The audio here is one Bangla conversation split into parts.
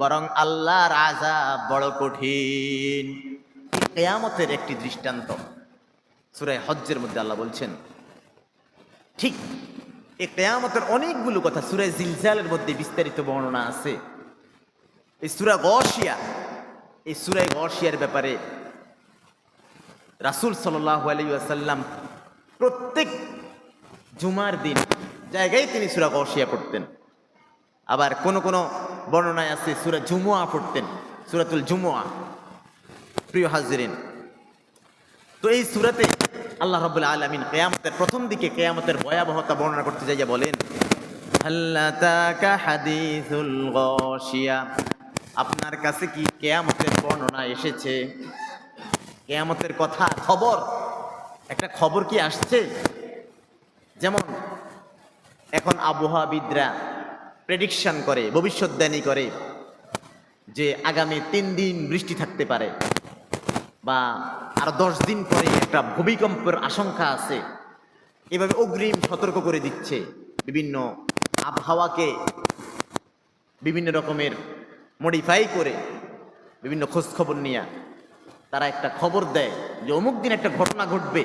বরং আল্লাহর আযাব বড় কঠিন। কিয়ামতের একটি দৃষ্টান্ত সূরা হজ্জের মধ্যে আল্লাহ বলছেন, ঠিক এই কেয়ামতের অনেকগুলো কথা সূরা জিলজালের মধ্যে বিস্তারিত বর্ণনা আছে। এই সূরা গশিয়া, এই সূরা গশিয়ার ব্যাপারে রাসূল সাল্লাল্লাহু আলাইহি ওয়াসাল্লাম প্রত্যেক জুমার দিন জায়গায় তিনি সুরা গশিয়া পড়তেন। আবার কোন কোন বর্ণনায় আছে সুরা জুমুয়া পড়তেন, সুরাতুল জুমুয়া। প্রিয় হাজিরিন, তো এই সুরাতে আল্লাহ রাব্বুল আলামিন কেয়ামতের প্রথম দিকে কেয়ামতের ভয়াবহতা বর্ণনা করতে যাইয়া বলেন আপনার কাছে কি কেয়ামতের বর্ণনা এসেছে? কেয়ামতের কথা খবর? একটা খবর কি আসছে? যেমন এখন আবহাওয়াবিদরা প্রেডিকশন করে ভবিষ্যৎদানী করে যে আগামী তিন দিন বৃষ্টি থাকতে পারে বা আরও দশ দিন পরে একটা ভূমিকম্পের আশঙ্কা আছে। এভাবে অগ্রিম সতর্ক করে দিচ্ছে বিভিন্ন আবহাওয়াকে বিভিন্ন রকমের মডিফাই করে বিভিন্ন খোঁজখবর নিয়ে তারা একটা খবর দেয় যে অমুক দিন একটা ঘটনা ঘটবে।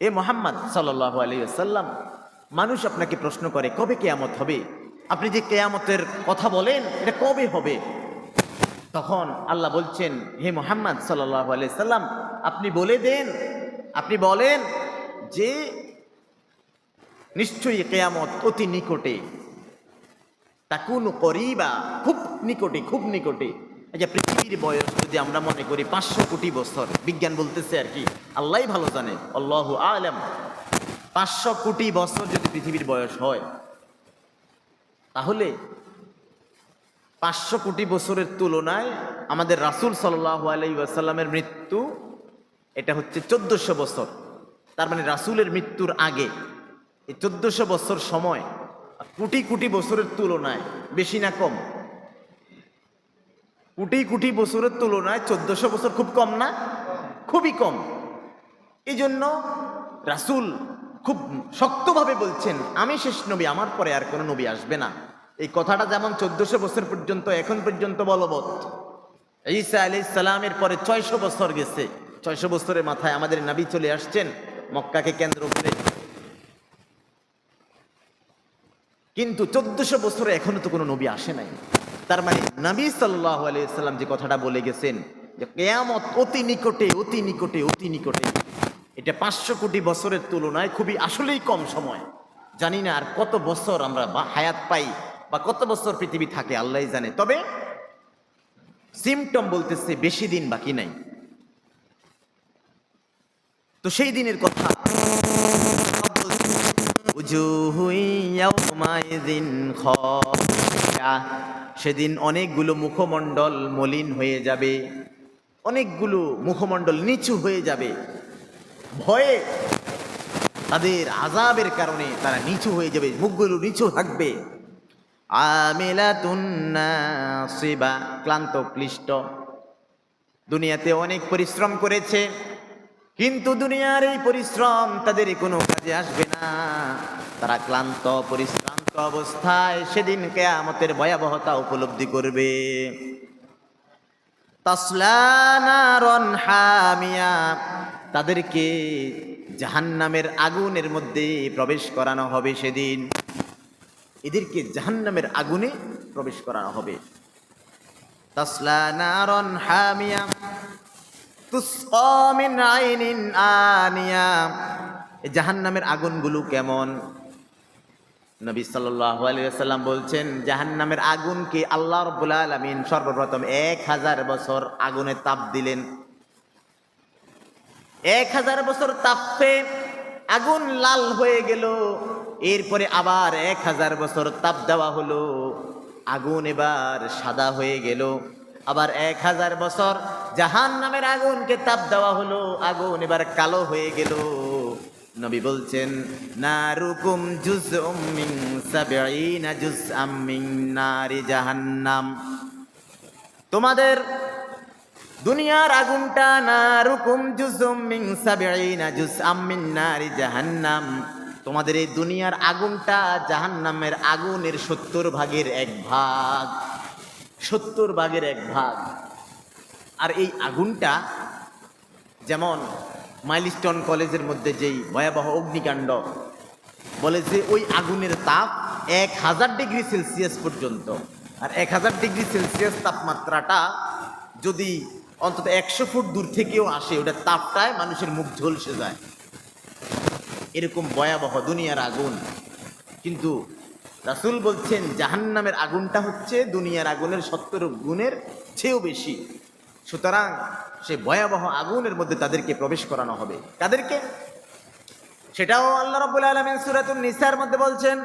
এ মোহাম্মদ সাল্লাল্লাহু আলাইহি ওয়াসাল্লাম, মানুষ আপনাকে প্রশ্ন করে, কবে কেয়ামত হবে? আপনি যে কেয়ামতের কথা বলেন, এটা কবে হবে? তখন আল্লাহ বলছেন, হে মোহাম্মদ সাল্লাল্লাহু আলাইহি সাল্লাম আপনি বলে দেন, আপনি বলেন যে নিশ্চয়ই কেয়ামত অতি নিকটে। তাকুন করিবা, খুব নিকটে খুব নিকটে। এই যে পৃথিবীর বয়স যদি আমরা মনে করি পাঁচশো কোটি বছর, বিজ্ঞান বলতেছে আর কি আল্লাহ ভালো জানে, আল্লাহ আলম। পাঁচশো কোটি বছর যদি পৃথিবীর বয়স হয়, তাহলে পাঁচশো কোটি বছরের তুলনায় আমাদের রাসূল সাল্লাহ আলাই ওয়াসাল্লামের মৃত্যু, এটা হচ্ছে চোদ্দশো বছর। তার মানে রাসূলের মৃত্যুর আগে, এই চোদ্দশো বছর সময় কোটি কোটি বছরের তুলনায় বেশি না কম। কোটি কোটি বছরের তুলনায় চোদ্দশো বছর খুব কম না? খুবই কম। এই জন্য রাসূল খুব শক্তভাবে বলছেন, আমি শেষ নবী, আমার পরে আর কোনো নবী আসবে না। এই কথাটা যেমন চোদ্দশো বছর পর্যন্ত, এখন পর্যন্ত বলবৎ। ঈসা আলি সালামের পরে ছয়শো বছর গেছে। ছয়শো বছরের মাথায় আমাদের নাবি চলে আসছেন মক্কাকে কেন্দ্র করে। কিন্তু চোদ্দশো বছরে এখনও তো কোনো নবী আসে নাই। তার মানে নবী সাল্লাহ আলাইসাল্লাম যে কথাটা বলে গেছেন যে কেয়ামত অতি নিকটে অতি নিকটে অতি নিকটে। এটা পাঁচশো কোটি বছরের তুলনায় খুবই আসলেই কম সময়। জানি না আর কত বছর আমরা বা- হায়াত পাই বা কত বছর পৃথিবী থাকে, আল্লাহ জানে। তবে সিমটম বলতেছে বেশি দিন বাকি নাই। তো সেই দিনের কথা। উজুহু ইয়াউমাইযিন খাশিয়া। সেদিন অনেকগুলো মুখমণ্ডল মলিন হয়ে যাবে, অনেকগুলো মুখমণ্ডল নিচু হয়ে যাবে। ভয়ে তাদের আজাবের কারণে তারা নিচু হয়ে যাবে, মুখগুলো নিচু থাকবে। আমিলাতুন নাসিবা, ক্লান্ত, ক্লিষ্ট। দুনিয়াতে অনেক পরিশ্রম করেছে, কিন্তু দুনিয়ার এই পরিশ্রম তাদের কোনো কাজে আসবে না। তারা ক্লান্ত পরিশ্রান্ত অবস্থায় সেদিন কেয়ামতের ভয়াবহতা উপলব্ধি করবে। হামিয়া। তাদেরকে জাহান্নামের আগুনের মধ্যে প্রবেশ করানো হবে সেদিন। এদেরকে জাহান্নামের আগুনে প্রবেশ করানো হবে। নারন হামিয়া। জাহান্নামের আগুনগুলো কেমন? নবী সাল্লাল্লাহু আলাইহি ওয়াসাল্লাম বলছেন, জাহান্নামের আগুনকে আল্লাহ রাব্বুল আলামিন সর্বপ্রথম এক হাজার বছর আগুনে তাপ দিলেন। এক হাজার বছর তাপে আগুন লাল হয়ে গেল, এরপরে আবার এক হাজার বছর তাপ দেওয়া হলো, আগুন এবার সাদা হয়ে গেল। আবার এক হাজার বছর জাহান নামের আগুনকে তাপ দেওয়া হলো, আগুন এবার কালো হয়ে গেল। নবী বলছেন, নারুকুম জুজ মিন সাবঈনা জুজ মিন নারি জাহান্নাম। তোমাদের দুনিয়ার আগুনটা, নারুকুম জুজুম মিন সাবঈনা জুজ মিন নারি জাহান্নাম। তোমাদের এই দুনিয়ার আগুনটা জাহান্নামের আগুনের সত্তর ভাগের এক ভাগ, সত্তর ভাগের এক ভাগ। আর এই আগুনটা যেমন মাইলস্টোন কলেজের মধ্যে যেই ভয়াবহ অগ্নিকাণ্ড, বলে যে ওই আগুনের তাপ এক হাজার ডিগ্রি সেলসিয়াস পর্যন্ত। আর এক হাজার ডিগ্রি সেলসিয়াস তাপমাত্রাটা যদি অন্তত একশো ফুট দূর থেকেও আসে, ওটা তাপটায় মানুষের মুখ ঝলসে যায়। এরকম ভয়াবহ দুনিয়ার আগুন। কিন্তু রাসূল বলছেন, জাহান্নামের আগুনটা হচ্ছে দুনিয়ার আগুনের সত্তর গুণের চেয়েও বেশি। সুতরাং সে ভয়াবহ আগুনের মধ্যে তাদেরকে প্রবেশ করানো হবে। তাদেরকে সেটাও আল্লাহ রাব্বুল আলামিন সূরাতুন নিসার মধ্যে বলছেন,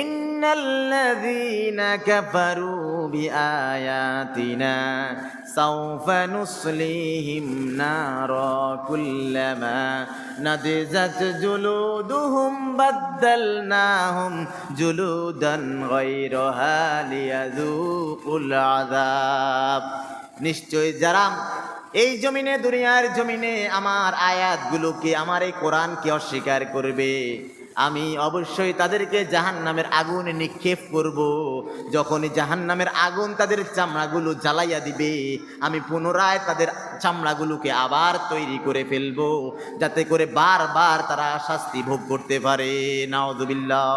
ইন্নাল্লাযীনা জুলুদুহুম নিশ্চয় যারা এই জমিনে, দুনিয়ার জমিনে আমার আয়াতগুলোকে, আমার এই কোরআনকে অস্বীকার করবে। আমি অবশ্যই তাদেরকে জাহান নামের আগুনে নিক্ষেপ করব। যখন জাহান নামের আগুন তাদের চামড়াগুলো জ্বালাইয়া দিবে, আমি পুনরায় তাদের চামড়াগুলোকে আবার তৈরি করে ফেলব, যাতে করে বারবার তারা শাস্তি ভোগ করতে পারে। নাওদুবিল্লাহ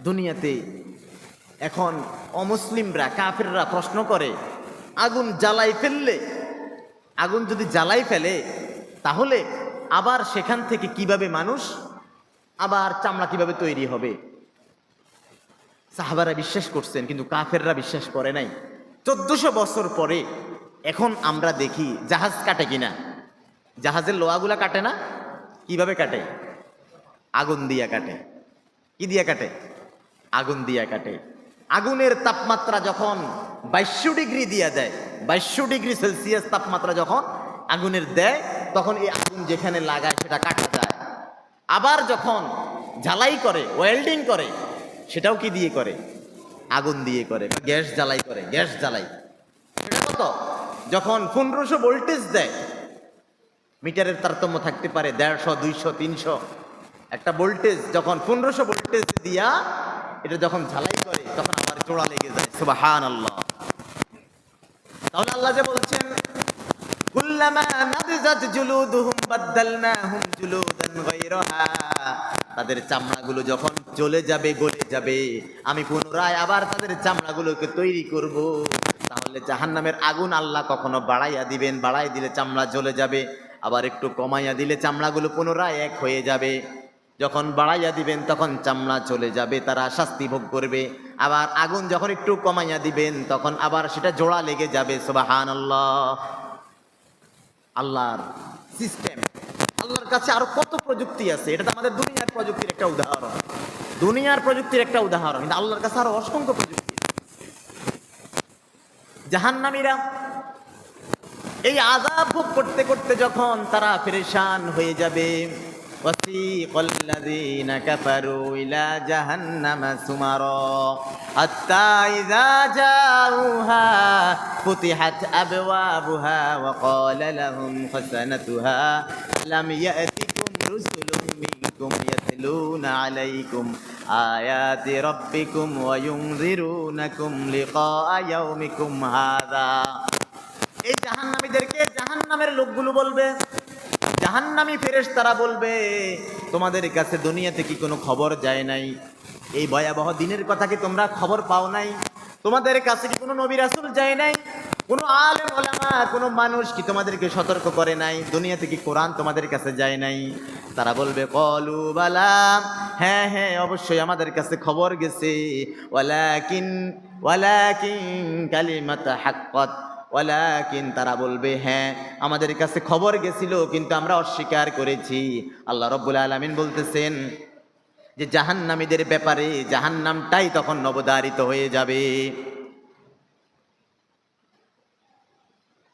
দুনিয়াতে এখন অমুসলিমরা, কাফেররা প্রশ্ন করে, আগুন জ্বালাই ফেললে? আগুন যদি জ্বালাই ফেলে, তাহলে আবার সেখান থেকে কীভাবে মানুষ? আবার চামড়া কীভাবে তৈরি হবে? সাহাবারা বিশ্বাস করছেন, কিন্তু কাফেররা বিশ্বাস করে নাই। চোদ্দশো বছর পরে এখন আমরা দেখি জাহাজ কাটে কিনা। জাহাজের লোহাগুলা কাটে না? কীভাবে কাটে? আগুন দিয়া কাটে। কি দিয়া কাটে? আগুন দিয়া কাটে। আগুনের তাপমাত্রা যখন বাইশশো ডিগ্রি দিয়া দেয়, বাইশশো ডিগ্রি সেলসিয়াস তাপমাত্রা যখন আগুনের দেয়, তখন এই আগুন যেখানে লাগায় সেটা কাটা যায়। আবার যখন ঝালাই করে ওয়েল্ডিং করে, সেটাও কি দিয়ে করে? আগুন দিয়ে করে গ্যাস জ্বালাই করে, গ্যাস জ্বালাই। সেটা কত? যখন পনেরোশো ভোল্টেজ দেয়, মিটারের তারতম্য থাকতে পারে দেড়শো, দুইশো, তিনশো। একটা ভোল্টেজ, যখন পনেরোশো ভোল্টেজ দিয়া এটা যখন ঝালাই করে, তখন আবার জোড়া লেগে যায় সুবাহান আল্লাহ তাহলে আল্লাহ যে বলছেন তাদের চামড়াগুলো যখন চলে যাবে, গলে যাবে, আমি পুনরায় আবার তাদের চামড়াগুলোকে তৈরি করব। তাহলে জাহান্নামের আগুন আল্লাহ কখনো বাড়াইয়া দিবেন, বাড়াই দিলে চামড়া জ্বলে যাবে, আবার একটু কমাইয়া দিলে চামড়াগুলো পুনরায় এক হয়ে যাবে। যখন বাড়াইয়া দিবেন, তখন চামড়া চলে যাবে, তারা শাস্তি ভোগ করবে। আবার আগুন যখন একটু কমাইয়া দিবেন, তখন আবার সেটা জোড়া লেগে যাবে সুবাহান আল্লাহ আল্লাহর সিস্টেম আল্লাহর কাছে আরও কত প্রযুক্তি আছে, এটা তো আমাদের দুনিয়ার প্রযুক্তির একটা উদাহরণ। দুনিয়ার প্রযুক্তির একটা উদাহরণ, কিন্তু আল্লাহর কাছে আরও অসংখ্য প্রযুক্তি জাহান্নামীরা এই আজাব ভোগ করতে করতে যখন তারা পরেশান হয়ে যাবে وسيق الذين كفروا إلى جهنم سمرا حتى إذا جاءوها فتحت أبوابها وقال لهم خزنتها لم يأتكم رسل منكم يتلون عليكم آيات ربكم وينذرونكم لقاء يومكم هذا এই জাহান্নামীদেরকে জাহান্নামের লোকগুলো বলবে জাহান্নামী ফেরেশ তারা বলবে, তোমাদের কাছে দুনিয়াতে কি কোনো খবর যায় নাই? এই ভয়াবহ দিনের কথা কি তোমরা খবর পাও নাই? তোমাদের কাছে কি কোনো নবী রাসূল যায় নাই? কোনো আলেম কোনো মানুষ কি তোমাদেরকে সতর্ক করে নাই? দুনিয়াতে কি কোরআন তোমাদের কাছে যায় নাই? তারা বলবে, কলু বালা। হ্যাঁ হ্যাঁ অবশ্যই আমাদের কাছে খবর গেছে। ওয়ালাকিন ওয়ালাকিন কালিমাত হাক্কাত। ওয়ালাকিন তারা বলবে হ্যাঁ আমাদের কাছে খবর গেছিল কিন্তু আমরা অস্বীকার করেছি আল্লাহ রব্বুল আলমিন বলতেছেন যে জাহান্নামীদের ব্যাপারে জাহান্নামটাই তখন নবদারিত হয়ে যাবে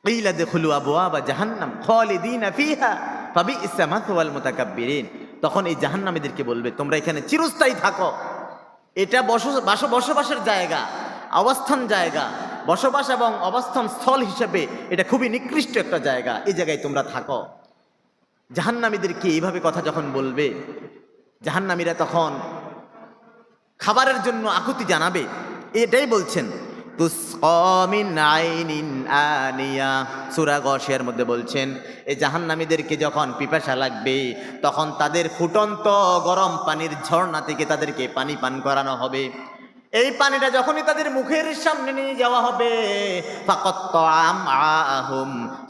قيل ادخلوا ابواب جهنم خالدين فيها فبئس مثوى المتكبرين তখন এই জাহান্নামীদেরকে বলবে তোমরা এখানে চিরস্থায়ী থাকো এটা বস বাস- বসবাসের জায়গা অবস্থান জায়গা বসবাস এবং অবস্থান স্থল হিসেবে এটা খুবই নিকৃষ্ট একটা জায়গা। এই জায়গায় তোমরা থাকো। জাহান্নামীদেরকে এইভাবে কথা যখন বলবে, জাহান্নামীরা তখন খাবারের জন্য আকুতি জানাবে। এটাই বলছেন। সুরা মধ্যে বলছেন এই জাহান্নামীদেরকে যখন পিপাসা লাগবে, তখন তাদের ফুটন্ত গরম পানির ঝর্ণা থেকে তাদেরকে পানি পান করানো হবে। এই পানিটা যখনই তাদের মুখের সামনে নিয়ে যাওয়া হবে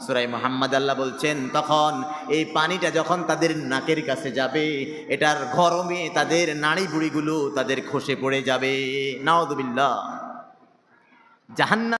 সুরাই মোহাম্মদ আল্লাহ বলছেন, তখন এই পানিটা যখন তাদের নাকের কাছে যাবে, এটার গরমে তাদের নাড়ি বুড়িগুলো তাদের খসে পড়ে যাবে। নাওদুবিল্লা জাহান্নাম